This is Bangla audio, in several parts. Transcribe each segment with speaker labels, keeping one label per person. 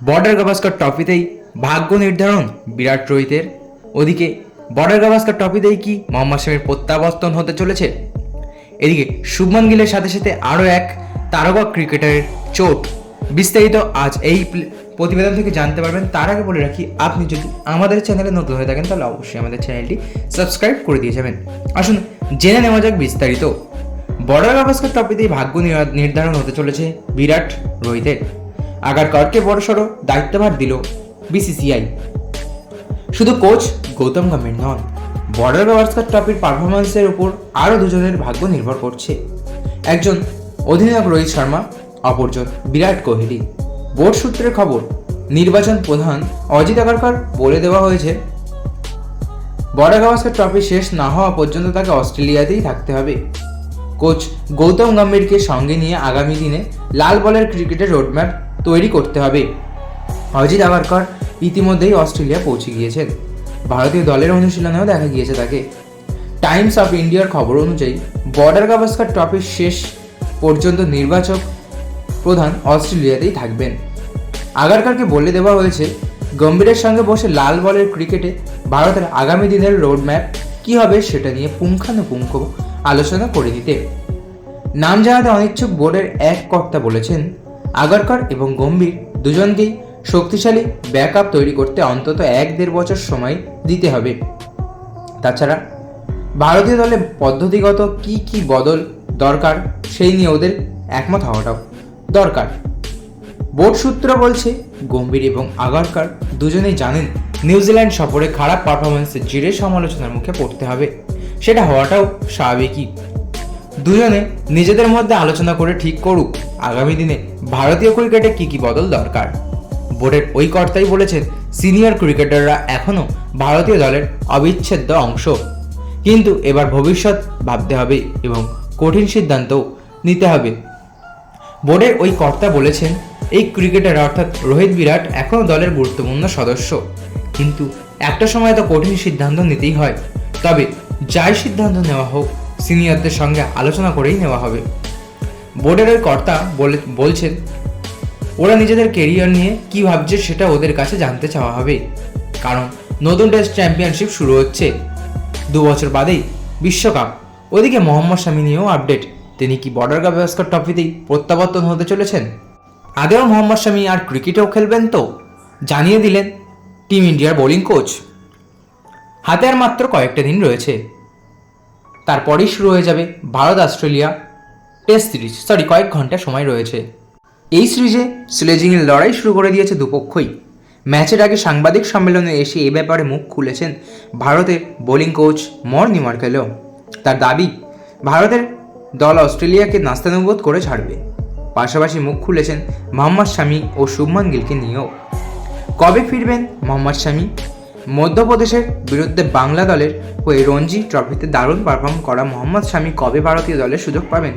Speaker 1: বর্ডার গাভাস্কর ট্রফিতেই ভাগ্য নির্ধারণ বিরাট রোহিতের। ওদিকে বর্ডার গাভাস্কর ট্রফিতেই কি মোহাম্মদ শামির প্রত্যাবর্তন হতে চলেছে? এদিকে শুভমান গিলের সাথে সাথে আরও এক তারকা ক্রিকেটারের চোট। বিস্তারিত আজ এই প্রতিবেদন থেকে জানতে পারবেন। তার আগে বলে রাখি, আপনি যদি আমাদের চ্যানেলে নতুন হয়ে থাকেন, তাহলে অবশ্যই আমাদের চ্যানেলটি সাবস্ক্রাইব করে দিয়ে যাবেন। আসুন জেনে নেওয়া যাক বিস্তারিত। বর্ডার গাভাস্কর ট্রফিতেই ভাগ্য নির্ধারণ হতে চলেছে বিরাট রোহিতের। আগারকরকে বড়সড় দায়িত্বভার দিল বিসিসিআই। শুধু কোচ গৌতম গম্ভীর নন বর্ডার গাভাস্কর ট্রফির পারফরমেন্সের উপর আরও দুজনের ভাগ্য নির্ভর করছে। একজন অধিনায়ক রোহিত শর্মা, অপরজন বিরাট কোহলি। বোর্ড সূত্রের খবর, নির্বাচন প্রধান অজিত আগারকর বলে দেওয়া হয়েছে বর্ডার গাভাস্কর ট্রফি শেষ না হওয়া পর্যন্ত তাকে অস্ট্রেলিয়াতেই থাকতে হবে। কোচ গৌতম গম্ভীরকে সঙ্গে নিয়ে আগামী দিনে লাল বলের ক্রিকেটের রোডম্যাপ তৈরি করতে হবে। অজিত আগারকর ইতিমধ্যেই অস্ট্রেলিয়া পৌঁছে গিয়েছেন। ভারতীয় দলের অনুশীলনেও দেখা গিয়েছে তাকে। টাইমস অফ ইন্ডিয়ার খবর অনুযায়ী বর্ডার গাভাস্কর ট্রফির শেষ পর্যন্ত নির্বাচক প্রধান অস্ট্রেলিয়াতেই থাকবেন। আগারকারকে বলে দেওয়া হয়েছে, গম্ভীরের সঙ্গে বসে লাল বলের ক্রিকেটে ভারতের আগামী দিনের রোডম্যাপ কী হবে সেটা নিয়ে পুঙ্খানুপুঙ্খ আলোচনা করে দিতে। নাম জানাতে অনিচ্ছুক বোর্ডের এক কর্তা বলেছেন আগারকর এবং গম্ভীর দুজনকেই শক্তিশালী ব্যাকআপ তৈরি করতে অন্তত এক দেড় বছর সময় দিতে হবে। তাছাড়া ভারতীয় দলে পদ্ধতিগত কি কি বদল দরকার সেই নিয়ে ওদের একমত হওয়াটাও দরকার। বোর্ড সূত্র বলছে, গম্ভীর এবং আগারকার দুজনেই জানেন নিউজিল্যান্ড সফরে খারাপ পারফরমেন্সের জিরে সমালোচনার মুখে পড়তে হবে। সেটা হওয়াটাও স্বাভাবিকই। দুজনে নিজেদের মধ্যে আলোচনা করে ঠিক করুক। আগামী দিনে ভারতীয় ক্রিকেটে কি কি বদল দরকার? বোর্ডের ওই কর্তাই বলেছেন সিনিয়র ক্রিকেটাররা এখনও ভারতীয় দলের অবিচ্ছেদ্য অংশ। কিন্তু এবার ভবিষ্যৎ ভাবতে হবে এবং কঠিন সিদ্ধান্তও নিতে হবে। বোর্ডের ওই কর্তা বলেছেন, এই ক্রিকেটার অর্থাৎ রোহিত বিরাট এখনও দলের গুরুত্বপূর্ণ সদস্য। কিন্তু একটা সময় তো কঠিন সিদ্ধান্ত নিতেই হয়। তবে যাই সিদ্ধান্ত নেওয়া হোক সিনিয়রদের সঙ্গে আলোচনা করেই নেওয়া হবে। বোর্ডের ওই কর্তা বলে বলছেন, ওরা নিজেদের কেরিয়ার নিয়ে কি ভাবছে সেটা ওদের কাছে জানতে চাওয়া হবে। কারণ নতুন টেস্ট চ্যাম্পিয়নশিপ শুরু হচ্ছে। দু বছর বাদেই বিশ্বকাপ। ওদিকে মোহাম্মদ শামি নিয়েও আপডেট তিনি কি বর্ডার গাভাস্কর ট্রফিতেই প্রত্যাবর্তন হতে চলেছেন? আদেও মোহাম্মদ শামি আর ক্রিকেটেও খেলবেন তো? জানিয়ে দিলেন টিম ইন্ডিয়ার বোলিং কোচ হাতে আর মাত্র কয়েকটা দিন রয়েছে। তারপরেই শুরু হয়ে যাবে Bharat Australia test series sorry কয়েক ঘণ্টা সময় রয়েছে। এই সিরিজে স্লেজিংয়ের লড়াই শুরু করে দিয়েছে দুপক্ষই। ম্যাচের আগে সাংবাদিক সম্মেলনে এসে এ ব্যাপারে মুখ খুলেছেন ভারতের বোলিং কোচ মর্নি মার্কেলও তার দাবি, ভারতের দল অস্ট্রেলিয়াকে নাস্তানুবোধ করে ছাড়বে। পাশাপাশি মুখ খুলেছেন মোহাম্মদ শামি ও শুভমান গিলকে নিয়েও। কবে ফিরবেন মোহাম্মদ শামি? মধ্যপ্রদেশের বিরুদ্ধে বাংলা দলের হয়ে রঞ্জি ট্রফিতে দারুণ পারফর্ম করা মোহাম্মদ শামি কবে ভারতীয় দলের সুযোগ পাবেন?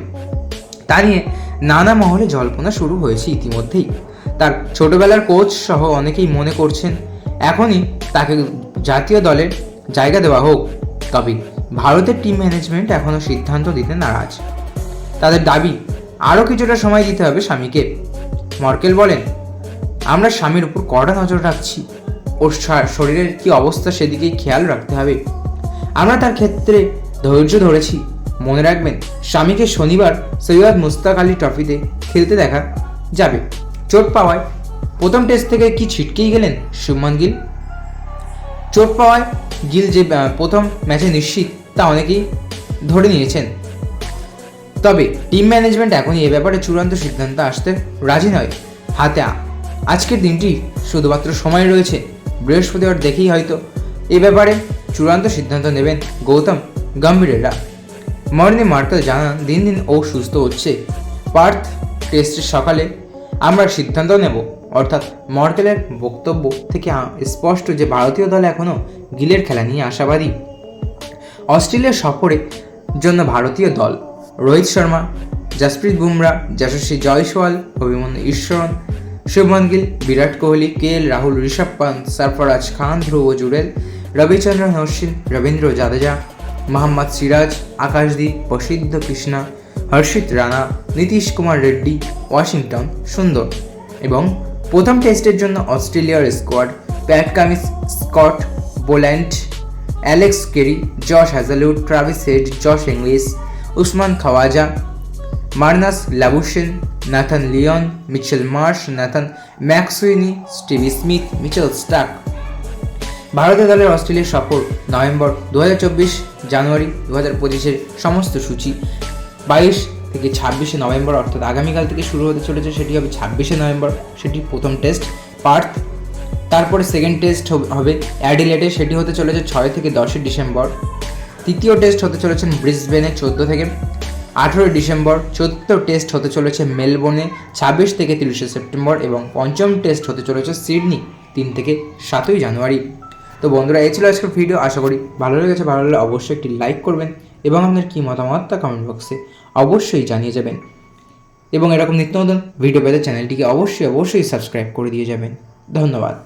Speaker 1: তা নিয়ে নানা মহলে জল্পনা শুরু হয়েছে ইতিমধ্যেই। তার ছোটবেলার কোচ সহ অনেকেই মনে করছেন, এখনই তাকে জাতীয় দলের জায়গা দেওয়া হোক। তবে ভারতের টিম ম্যানেজমেন্ট এখনও সিদ্ধান্ত দিতে নারাজ। তাদের দাবি, আরও কিছুটা সময় দিতে হবে স্বামীকে। মর্কেল বলেন, আমরা স্বামীর উপর কড়া নজর রাখছি। ওর শরীরের কি অবস্থা সেদিকেই খেয়াল রাখতে হবে। আমরা তার ক্ষেত্রে ধৈর্য ধরেছি। মনে রাখবেন, স্বামীকে শনিবার সৈয়দ মুস্তাক আলী ট্রফিতে খেলতে দেখা যাবে। চোট পাওয়ায় প্রথম টেস্ট থেকে কি ছিটকেই গেলেন শুভমান গিল? চোট পাওয়ায় গিল যে প্রথম ম্যাচে নিশ্চিত তা অনেকেই ধরে নিয়েছেন। তবে টিম ম্যানেজমেন্ট এখনই এ ব্যাপারে চূড়ান্ত সিদ্ধান্ত আসতে রাজি নয়। হাতে আজকের দিনটি শুধুমাত্র সময় রয়েছে, বৃহস্পতিবার দেখেই হয়তো এ ব্যাপারে চূড়ান্ত সিদ্ধান্ত নেবেন গৌতম গম্ভীরেরা। মর্নি মার্কেল জানান, দিন দিন ও সুস্থ হচ্ছে। পার্থ টেস্টের সকালে আমরা সিদ্ধান্ত নেব। অর্থাৎ মর্কেলের বক্তব্য থেকে স্পষ্ট যে ভারতীয় দল এখনও গিলের খেলা নিয়ে আশাবাদী। অস্ট্রেলিয়া সফরের জন্য ভারতীয় দল, রোহিত শর্মা, জাসপ্রীত বুমরা, যশস্বী জয়সওয়াল, অভিমন্যু ঈশ্বরন, শুভমান গিল, বিরাট কোহলি, কে এল রাহুল, ঋষভ পান্ত, সরফরাজ খান, ধ্রুব জুড়েল, রবিচন্দ্রন অশ্বিন, রবীন্দ্র জাদেজা মোহাম্মদ সিরাজ, আকাশদীপ, প্রসিদ্ধ কৃষ্ণা, হর্ষিত রানা, নীতিশ কুমার রেড্ডি, ওয়াশিংটন, সুন্দর। এবং প্রথম টেস্টের জন্য অস্ট্রেলিয়ার squad Pat Cummins Scott, Boland, Alex Carey, Josh Hazlewood Travis Head, Josh Inglis Usman Khawaja, Marnus Labuschagne, Nathan Lyon, Mitchell Marsh, Nathan McSweeney, Steve Smith, Mitchell Starc ভারতীয় দলের অস্ট্রেলিয়া সফর নভেম্বর দু হাজার চব্বিশ জানুয়ারি দু হাজার পঁচিশের সমস্ত সূচি। বাইশ থেকে ছাব্বিশে নভেম্বর, অর্থাৎ আগামীকাল থেকে শুরু হতে চলেছে, সেটি হবে ছাব্বিশে নভেম্বর, সেটি প্রথম টেস্ট, পার্থ। তারপরে সেকেন্ড টেস্ট হবে অ্যাডিলেটে সেটি হতে চলেছে ছয় থেকে দশই ডিসেম্বর। তৃতীয় টেস্ট হতে চলেছে ব্রিসবেনে, চোদ্দ থেকে। আঠেরোই ডিসেম্বর, চতুর্থ টেস্ট হতে চলেছে মেলবোর্নে, ছাব্বিশ থেকে তিরিশে সেপ্টেম্বর এবং পঞ্চম টেস্ট হতে চলেছে সিডনি, তিন থেকে সাতই জানুয়ারি। তো বন্ধুরা, এই ছিল আজকের ভিডিও আশা করি ভালো লেগেছে। ভালো লাগলে অবশ্যই একটি লাইক করবেন এবং আপনার কী মতামত তা কমেন্ট বক্সে অবশ্যই জানিয়ে যাবেন। এবং এরকম নিত্য নতুন ভিডিও পেতে চ্যানেলটিকে অবশ্যই অবশ্যই সাবস্ক্রাইব করে দিয়ে যাবেন। ধন্যবাদ।